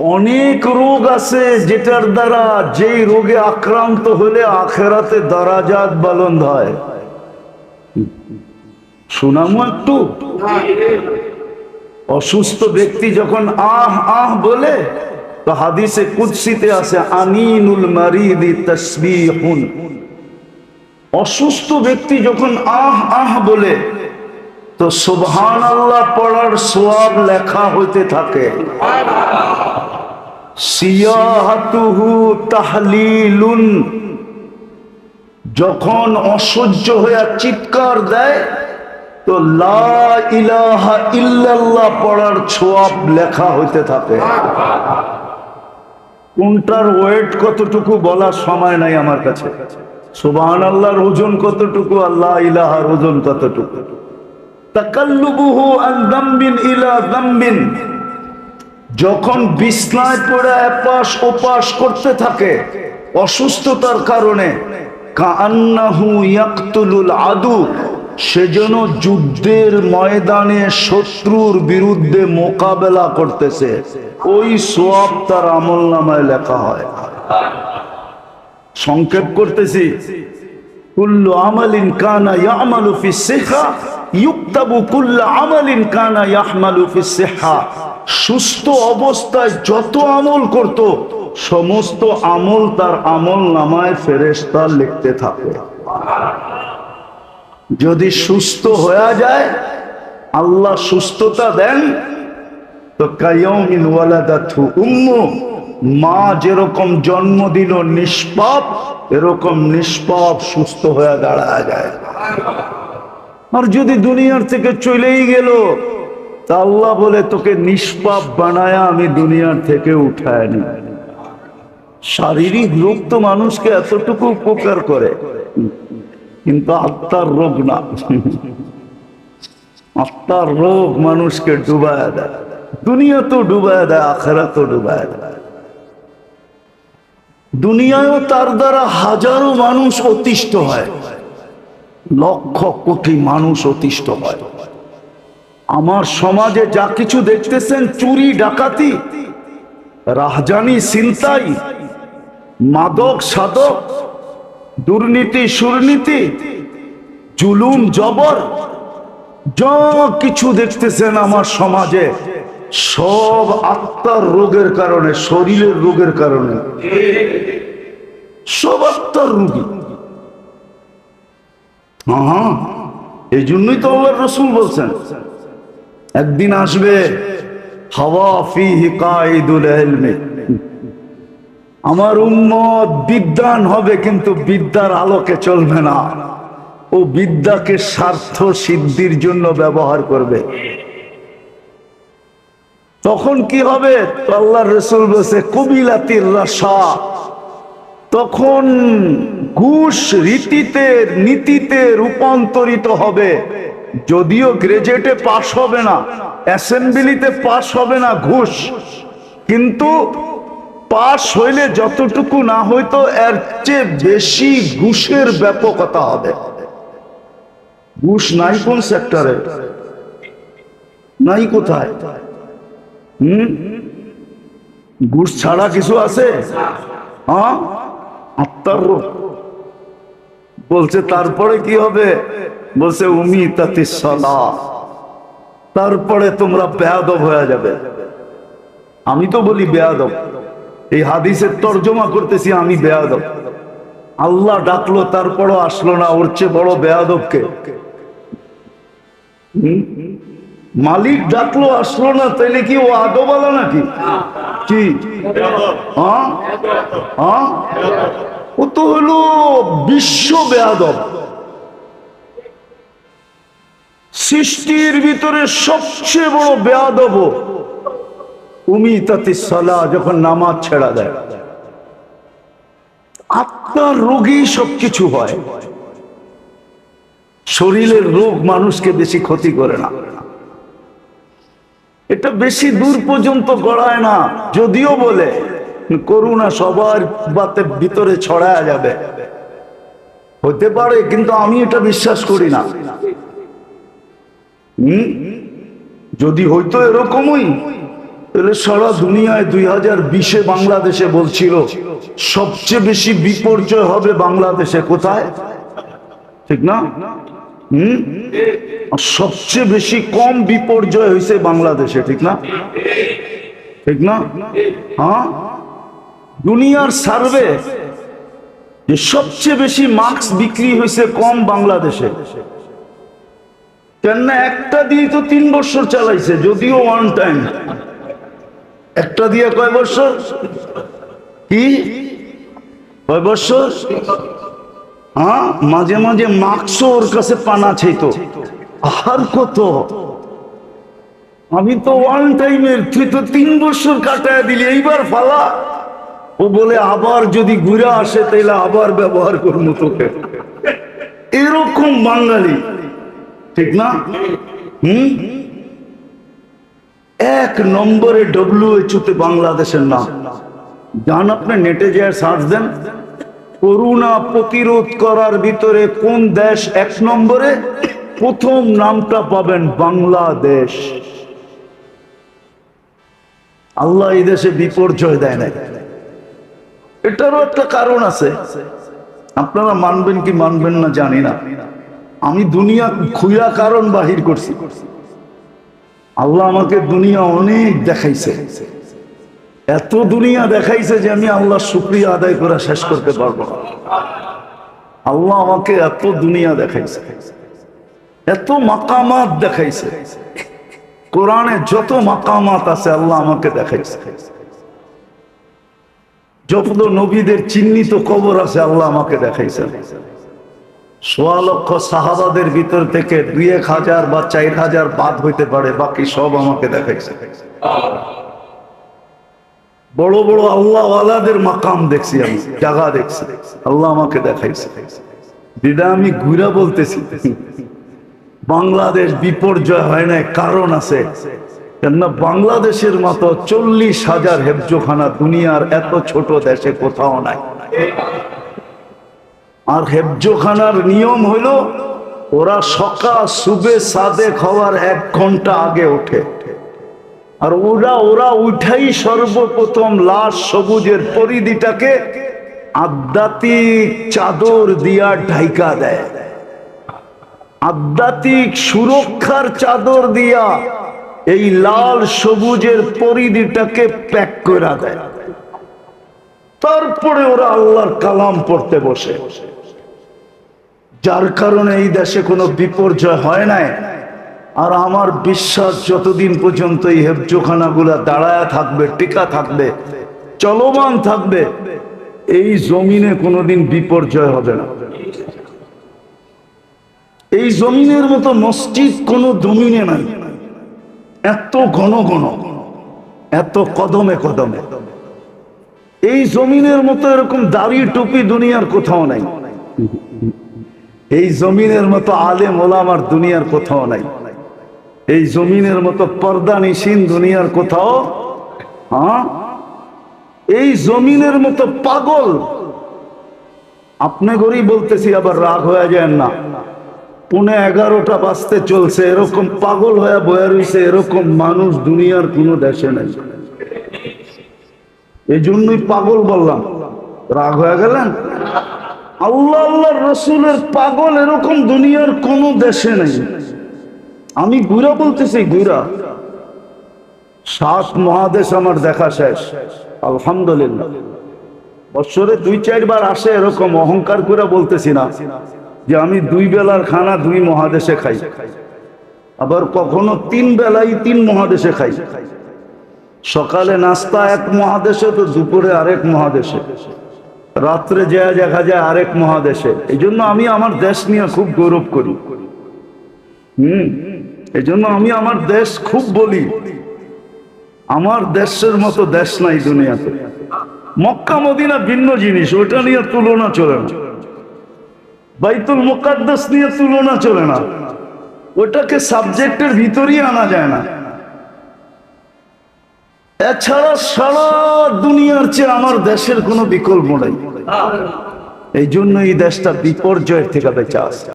অনেক রোগ আছে যেটার দ্বারা যেই রোগে আক্রান্ত হলে আখেরাতে দারাজাত বালন্দ হয়। শোনামো একটু। অসুস্থ ব্যক্তি যখন আহ আহ বলে, তো হাদিসে কুৎসিতে আছে, আনিনুল মারিদি তসবিহুন। অসুস্থ ব্যক্তি যখন আহ আহ বলে, তো সুবহান আল্লাহ পড়ার সোয়াব লেখা হইতে থাকে। সিয়াহাতুহু তাহলিলুন। যখন অসহ্য হয়ে চিৎকার দেয়, তো লা ইলাহা ইল্লাল্লাহ পড়ার ছোয়াব লেখা হইতে থাকে। কোনটার ওয়েট কতটুকু বলার সময় নাই আমার কাছে। সুবহান আল্লাহর ওজন কতটুকু আল্লাহ ইলাহার ওজন কতটুকু? তাকাল্লুবুহু আন দাম্বিন ইলা দাম্বিন। যখন বিছনায় পড়ে এপাশ ওপাশ করতে থাকে, অসুস্থতার কারণে আদু সেজন্য যুদ্ধের ময়দানে শত্রুর বিরুদ্ধে মোকাবেলা করতেছে। ওই সোয়াব তার আমল নামায় লেখা হয়। সংক্ষেপ করতেছি। কুল্লু আমালিন কানা ইয়ামালু ইউক্তাবু কুল্লু আমালিন কানা ইয়াহমালু সুস্থ অবস্থায় যত আমল করত, সমস্ত আমল তার আমল নামায় ফেরেশতা লিখতে থাকে যদি সুস্থ হয়ে যায়, আল্লাহ সুস্থতা দেন, তো কায়মিন উম্মু, মা যেরকম জন্ম দিল নিষ্পাপ, এরকম নিষ্পাপ সুস্থ হয়ে দাঁড়ায় যায়। আর যদি দুনিয়ার থেকে চলেই গেল তা আল্লাহ বলে, তোকে নিষ্পাপ বানায় আমি দুনিয়ার থেকে উঠায় নি। শারীরিক রোগ তো মানুষকে এতটুকু উপকার করে, কিন্তু আত্মার রোগ না। আত্মার রোগ মানুষকে ডুবায় দেয়। দুনিয়া তো ডুবায় দেয় আখেরা তো ডুবায় দেয়। দুনিয়ায়ও তার দ্বারা হাজারো মানুষ অতিষ্ঠ হয়, লক্ষ কোটি মানুষ অতিষ্ঠ হয়। আমার সমাজে যা কিছু দেখতেছেন, চুরি, ডাকাতি, রাহজানি চিন্তাই মাদক সাধক দুর্নীতি, সুরনীতি, জুলুম, জবর, যা কিছু দেখতেছেন আমার সমাজে, সব আত্মার রোগের কারণে, শরীরের রোগের কারণে। সব আত্মার রোগী। এই জন্যই তো আল্লাহ রসুল বলছেন একদিন আসবে হাওয়া ফি আমার উম্মত বিদ্যান হবে, কিন্তু বিদ্যার আলোকে চলবে না। ও বিদ্যাকে স্বার্থ সিদ্ধির জন্য ব্যবহার করবে। তখন কি হবে? আল্লাহ রসুল বলছে কবিলাতির রাসা তখন ঘুষ রীতিতে, নীতিতে রূপান্তরিত হবে। যদিও গ্রেজুয়েটে পাশ হবে না অ্যাসেম্বলিতে পাশ হবে না, ঘুষ। কিন্তু পাশ হইলে যতটুকু না হইতো এর চেয়ে বেশি ঘুষের ব্যাপকতা হবে। ঘুষ নাই কোন সেক্টরে নাই কোথায়? হুম? ঘুষ ছাড়া কিছু আছে? হ্যাঁ? আত্মার বলছে, তারপরে কি হবে? বলছে, উমি তাতে সলা। তারপরে তোমরা বেয়াদব হয়ে যাবে। আমি তো বলি বেয়াদব। এই হাদিসের তর্জমা করতেছি, আমি বেয়াদব। আল্লাহ ডাকলো, তারপরও আসলো না, ওর চেয়ে বড় বেয়াদবকে? মালিক ডাকলো, আসলো না, তাইলে কি ও আদবালা নাকি? কি? হ্যাঁ? হ্যাঁ? ও তো হলো বিশ্ব বেয়াদব। সৃষ্টির ভিতরে সবচেয়ে বড় বেয়াদব। উমি তাতে সালা যখন নামাজ ছেড়া দেয়। আত্মার রোগী সবকিছু হয়। শরীরের রোগ মানুষকে বেশি ক্ষতি করে না। এটা বেশি দূর পর্যন্ত গড়ায় না, যদিও বলে, করুণা সবার বাতে ভিতরে ছড়ায় যাবে। হতে পারে, কিন্তু আমি এটা বিশ্বাস করি না। যদি হইতো এরকমই, তাহলে সারা দুনিয়ায় দুই হাজার বিশে বাংলাদেশে বলছিল, সবচেয়ে বেশি বিপর্যয় হবে বাংলাদেশে কোথায়? ঠিক না? সবচেয়ে বেশি কম বিপর্যয় হয়েছে বাংলাদেশে, ঠিক না? ঠিক না? হ্যাঁ? দুনিয়ার সার্ভে যে সবচেয়ে বেশি মাস্ক বিক্রি হয়েছে কম বাংলাদেশে। কেননা একটা দিয়ে তো তিন বছর চালাইছে, যদিও ওয়ান টাইম একটা দিয়ে কয় বছর? কি? কয় বছর? হ্যাঁ মাঝে মাঝে মাস্কও ওর কাছে পানা ছিল আর কত? আমি তো ওয়ান টাইমের তুই তো তিন বছর কাটায় দিলি, এইবার ফালা। ও বলে, আবার যদি ঘুরে আসে, তাইলে আবার ব্যবহার করব তোকে। এরকম বাঙালি। ঠিক না? হুম? এক নম্বরে ডব্লিউএচও তে বাংলাদেশের নাম। যান আপনি নেটে যে সার্চ দেন। করোনা প্রতিরোধ করার ভিতরে কোন দেশ এক নম্বরে? প্রথম নামটা পাবেন বাংলাদেশ। আল্লাহ এই দেশে বিপর্যয় দেয় না এটারও একটা কারণ আছে। আপনারা মানবেন কি মানবেন না জানি না। আমি দুনিয়া খুয়া কারণ বাহির করছি। আল্লাহ আমাকে দুনিয়া অনেক দেখাইছে। এত দুনিয়া দেখাইছে যে আমি আল্লাহ শুক্রিয়া আদায় করে শেষ করতে পারব আল্লাহ আমাকে এত দুনিয়া দেখাইছে। এত মাকামাত দেখাইছে। কোরআনে যত মাকামাত আছে আল্লাহ আমাকে দেখাইছে। যত নবীদের চিহ্নিত কবর আছে আল্লাহ আমাকে দেখাইছে। সোয়া লক্ষ সাহাবাদের ভিতর থেকে দুই এক হাজার বা চার হাজার বাদ হইতে পারে, বাকি সব আমাকে দেখাইছে। বড় বড় আল্লাহওয়ালাদের মাকাম দেখছি আমি, জায়গা দেখছি। আল্লাহ আমাকে দেখাইছে। দিদা, আমি ঘুরা বলতেছি, বাংলাদেশ বিপর্যয় হয় না কারণ আছে। কেননা বাংলাদেশের মতো চল্লিশ হাজার হেফজোখানা দুনিয়ার এত ছোট দেশে কোথাও নাই। আর হেফজোখানার নিয়ম হইল, ওরা সকাল সুবে সাদে খাওয়ার এক ঘণ্টা আগে ওঠে। আর ওরা ওরা উঠাই সর্বপ্রথম লাশ সবুজের পরিধিটাকে আধ্যাত্মিক চাদর দিয়া ঢাইকা দেয়। আধ্যাত্মিক সুরক্ষার চাদর দিয়া এই লাল সবুজের পরিধিটাকে প্যাক করে দেয়। তারপরে ওরা আল্লাহর কালাম পড়তে বসে বসে। যার কারণে এই দেশে কোনো বিপর্যয় হয় নাই। আর আমার বিশ্বাস যতদিন পর্যন্ত এই হেফজোখানাগুলা দাঁড়ায় থাকবে, টিকা থাকবে, চলমান থাকবে, এই জমিনে কোনোদিন বিপর্যয় হবে না। এই জমিনের মতো মসজিদ কোনো জমিনে নাই। এত ঘন ঘন, এত কদমে কদমে। এই জমিনের মতো এরকম দাড়ি টুপি দুনিয়ার কোথাও নাই। এই জমিনের মতো আলেম ওলামার দুনিয়ার কোথাও নাই। এই জমিনের মতো পর্দা নিশিন দুনিয়ার কোথাও হ্যাঁ? এই জমিনের মতো পাগল। আপনি ঘরেই বলতেছি, আবার রাগ হয়ে যায় না। পুনে এগারোটা বাজতে চলছে, এরকম পাগল হয়ে বয়ে রয়েছে এরকম মানুষ দুনিয়ার কোনো দেশে নেই। এই জন্যই পাগল বললাম। রাগ হয়ে গেলেন? আল্লাহ আল্লাহ রসুলের পাগল এরকম দুনিয়ার কোন দেশে নেই। আমি গুড়া বলতেছি গুড়া সাত মহাদেশ আমার দেখা শেষ। আলহামদুলিল্লাহ। বছরে দুই, চারবার আসে এরকম অহংকার করে বলতেছি না যে আমি দুই বেলার খানা দুই মহাদেশে খাই। আবার কখনো তিন বেলাই তিন মহাদেশে খাই। সকালে নাস্তা এক মহাদেশে, তো দুপুরে আরেক মহাদেশে। রাত্রে যা দেখা যায় আরেক মহাদেশে। এই জন্য আমি আমার দেশ নিয়ে খুব গৌরব করি। হম? এই জন্য আমি আমার দেশ খুব বলি। আমার দেশের মতো দেশ নাই দুনিয়াতে। মক্কা, মদিনা ভিন্ন জিনিস ওটা নিয়ে তুলনা চলে না। বাইতুল মুকাদ্দাস নিয়ে তুলনা চলে না। ওটাকে সাবজেক্টের ভিতরই আনা যায় না। এছাড়া সারা দুনিয়ার চেয়ে আমার দেশের কোনো বিকল্প নেই। এই জন্য এই দেশটা বিপর্যয়ের থেকে বেঁচে